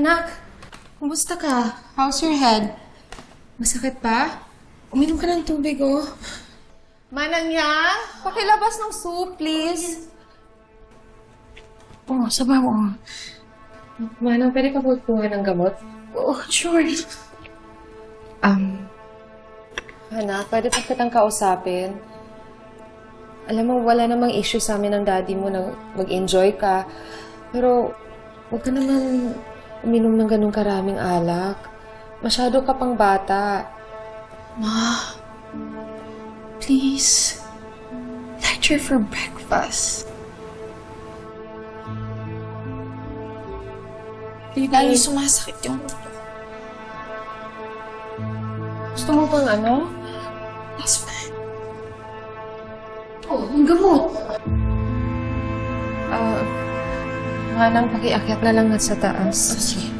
Anak, kumusta ka? How's your head? Masakit pa? Uminom ka ng tubig, oh. Manang niya, pakilabas ng soup, please. Oh, sabaw mo. Manang, pwede pa bukuha ng gamot? Oh, sure. Um, anak, pwede pa kitang kausapin. Alam mo, wala namang issue sa amin ng daddy mo na mag-enjoy ka. Pero, huwag ka naman uminom ng ganun karaming alak. Masyado ka pang bata. Ma, please. Lecture for breakfast. Lalo sumasakit yung ulo. Gusto mo pang ano? That's fine. Oh, ang gamot. Manang pakiakyat na lang at sa taas. Oh, sige.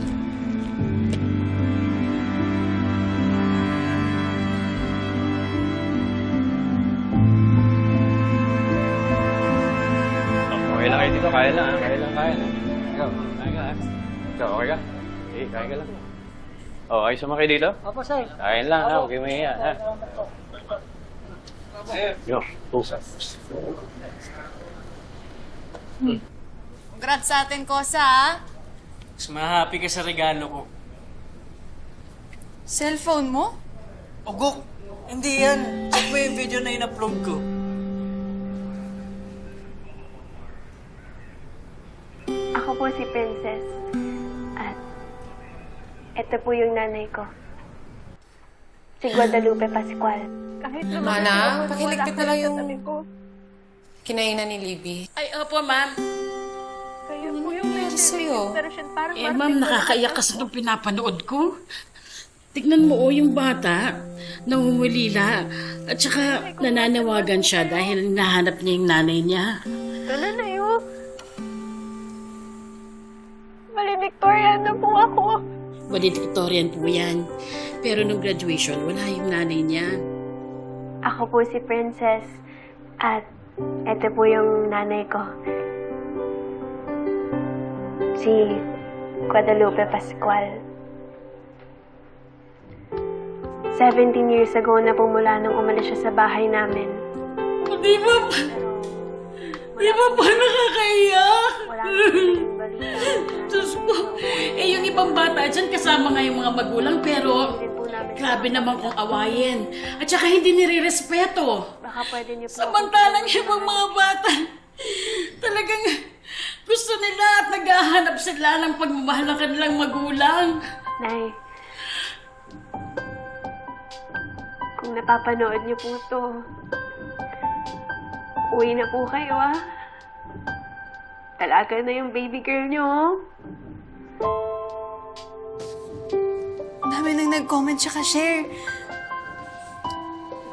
Okay lang kayo dito, kaya lang, ah. kaya lang, kaya lang. Ikaw, kaya ka, ah. Ikaw, okay ka? Eh, kaya ka lang. Oh, ay sumakay dito? Opo, sir. Kain lang, ha? Huwag kayo mahiya, ha? Yo, pusa. Congrats sa atin, Kosa, ah. Mas mahappy ka sa regalo ko. Cellphone mo? Ugok! Hindi yan. Check mo yung video na in-upload ko. Ako po si Princess. At ito po yung nanay ko. Si Guadalupe Pascual. Kahit Mana, pakiligpit na lang yung kinainan ni Libby. Ay, opo, ma'am. Kayo po yung Ano sa'yo? parang Eh, ma'am, nakakaiyak kasi nung pinapanood ko. Tignan mo, oh, yung bata, nangungulila. At saka nananawagan siya dahil nahanap niya yung nanay niya. Wala na yun. Valedictorian na po ako. Valedictorian po yan. Pero nung graduation, wala yung nanay niya. Ako po si Princess. At ito po yung nanay ko. Si Guadalupe Pascual. 17 years ago na po mula nung umalis siya sa bahay namin. Di ba pa? Di ba pa nakakaiyak? Wala. Diyos ko. Eh, yung ibang bata dyan, kasama nga yung mga magulang, pero Hindi grabe naman kung awayin. At saka hindi nire-respeto. Baka pwede niyo po Samantalang yung mga bata, talagang gusto nila at naghahanap sila ng pagmamahal ng kanilang magulang. Nay, kung napapanood niyo po to, uwi na po kayo ah. Talaga na yung baby girl niyo, oh. Ang dami nang nag-comment tsaka share.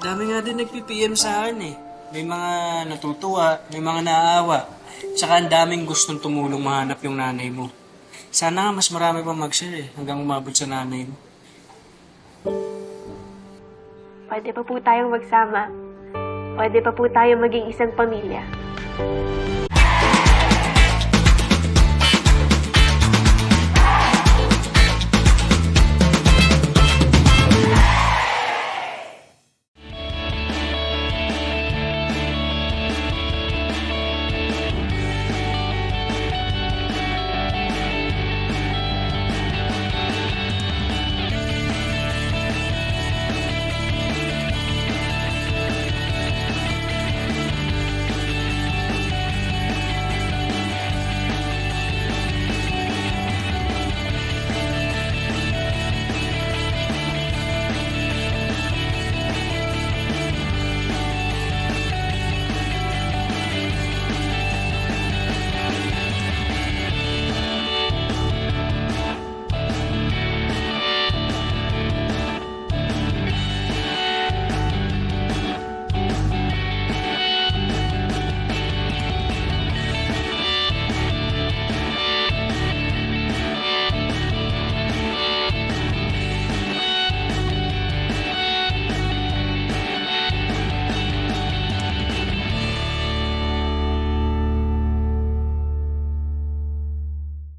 Dami nga din nagpi-PM sa akin eh. May mga natutuwa, may mga naaawa. Tsaka ang daming gustong tumulong mahanap yung nanay mo. Sana mas marami pa mag-share eh, hanggang umabot sa nanay mo. Pwede pa po tayong magsama. Pwede pa po tayong maging isang pamilya.